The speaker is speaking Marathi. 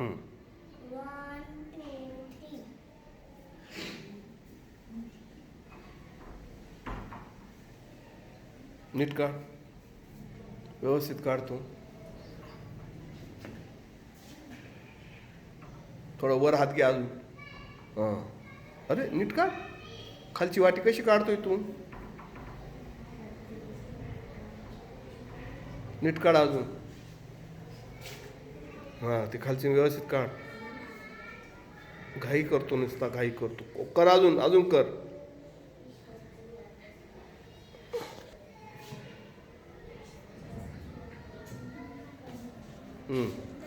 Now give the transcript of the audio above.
नीट काढ. व्यवस्थित काढतो थोडं वर हात घ्या अजून. हां. अरे नीट काढ. खालची वाटी कशी काढतोय तू? नीट काढ अजून. हां ते खालची व्यवस्थित काढ. घाई करतो नुसता घाई करतो. कर अजून अजून कर. हम्म.